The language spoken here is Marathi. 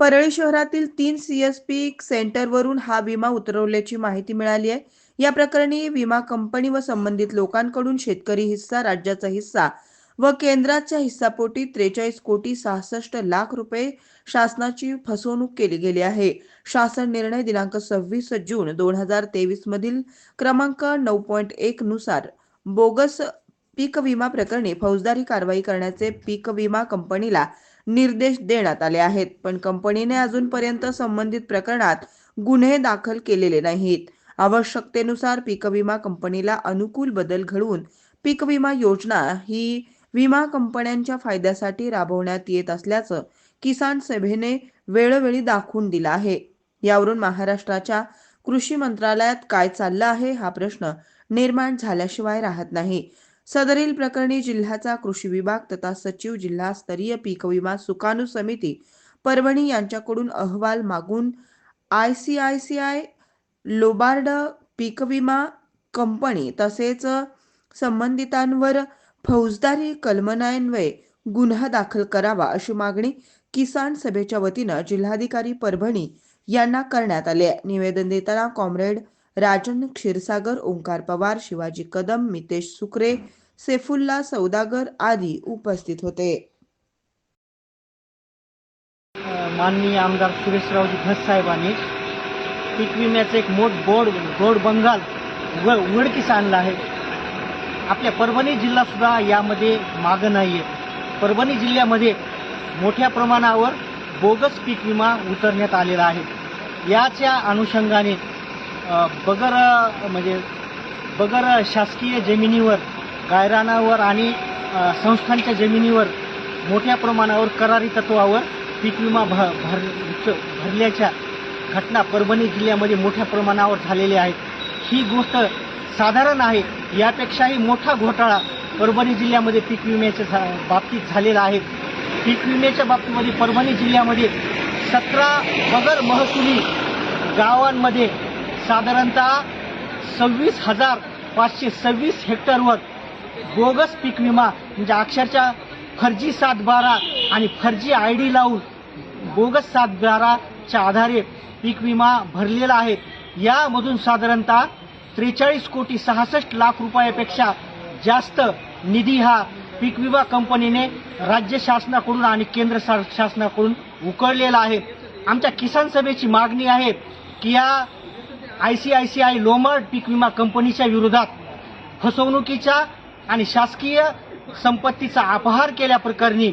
परळी शहरातील तीन सीएसपी सेंटरवरून हा विमा उतरवल्याची माहिती मिळाली आहे. या प्रकरणी विमा कंपनी व संबंधित लोकांकडून शेतकरी हिस्सा राज्याचा हिस्सा व केंद्राच्या हिस्सापोटी त्रेचाळीस कोटी सहासष्ट लाख रुपये शासनाची फसवणूक केली गेली आहे. शासन निर्णय दिनांक सव्वीस जून दोन हजार तेवीस मधील क्रमांक नऊ पॉईंट एक नुसार बोगस पीक विमा प्रकरणी फौजदारी कारवाई करण्याचे पीक विमा कंपनीला निर्देश देण्यात आले आहेत. पण कंपनीने अजूनपर्यंत संबंधित प्रकरणात गुन्हे दाखल केलेले नाहीत. आवश्यकतेनुसार पीक विमा कंपनीला अनुकूल बदल घडवून पीक विमा योजना ही विमा कंपन्यांच्या फायद्यासाठी राबवण्यात येत असल्याचं किसान सभेने वेळोवेळी दाखवून दिला आहे. यावरून महाराष्ट्राच्या कृषी मंत्रालयात काय चाललं आहे हा प्रश्न निर्माण झाल्याशिवाय राहत नाही. सदरील प्रकरणी जिल्ह्याचा कृषी विभाग तथा सचिव जिल्हास्तरीय पीक विमा सुकाणू समिती परभणी यांच्याकडून अहवाल मागून I C I C I Lombard पीक विमा कंपनी तसेच संबंधितांवर फौजदारी कलमनान्वये गुन्हा दाखल करावा अशी मागणी किसान सभेच्या वतीनं जिल्हाधिकारी परभणी यांना करण्यात आले आहे. निवेदन देताना कॉम्रेड राजन क्षीरसागर ओंकार पवार शिवाजी कदम मितेश सुकरे सेफुल्ला सौदागर आदी उपस्थित होते. माननीय आमदार सुरेशरावजी धस साहेबांनी पीक विम्याचं एक मोठ बोर्ड गोड बंगाल उघड उघडकीस आणलं आहे. आपल्या परभणी जिल्हा सुद्धा यामध्ये मागं नाही आहे परभणी जिल्ह्यामध्ये मोठ्या प्रमाणावर बोगस पीक विमा उतरण्यात आलेला आहे. याच्या अनुषंगाने बगर म्हणजे बगर शासकीय जमिनीवर गायरानावर आणि संस्थांच्या जमिनीवर मोठ्या प्रमाणावर करारी तत्वावर पीक विमा भ भर भरल्याच्या घटना परभणी जिल्ह्यामध्ये मोठ्या प्रमाणावर झालेल्या आहेत. ही गोष्ट साधारण आहे. यापेक्षाही मोठा घोटाळा परभणी जिल्ह्यामध्ये पीक विम्याच्या झा- बाबतीत झालेला आहे. पीक विम्याच्या बाबतीमध्ये परभणी जिल्ह्यामध्ये सतरा बगर महसुली गावांमध्ये साधारणतः सव्वीस हजार पाचशे सव्वीस हेक्टरवर बोगस पीक विमा म्हणजे अक्षरशः फर्जी सात बारा आणि फर्जी आय डी लावून बोगस सात बाराच्या आधारे पीक विमा भरलेला आहे. यामधून साधारणतः त्रेचाळीस कोटी सहासष्ट लाख रुपयापेक्षा जास्त निधी हा पीक विमा कंपनीने राज्य शासनाकडून आणि केंद्र शा- शासनाकडून उकळलेला आहे. आमच्या किसान सभेची मागणी आहे की या I C I C I Lombard पीक विमा कंपनीच्या विरोधात फसवणुकीच्या आणि शासकीय संपत्तीचा अपहार केल्याप्रकरणी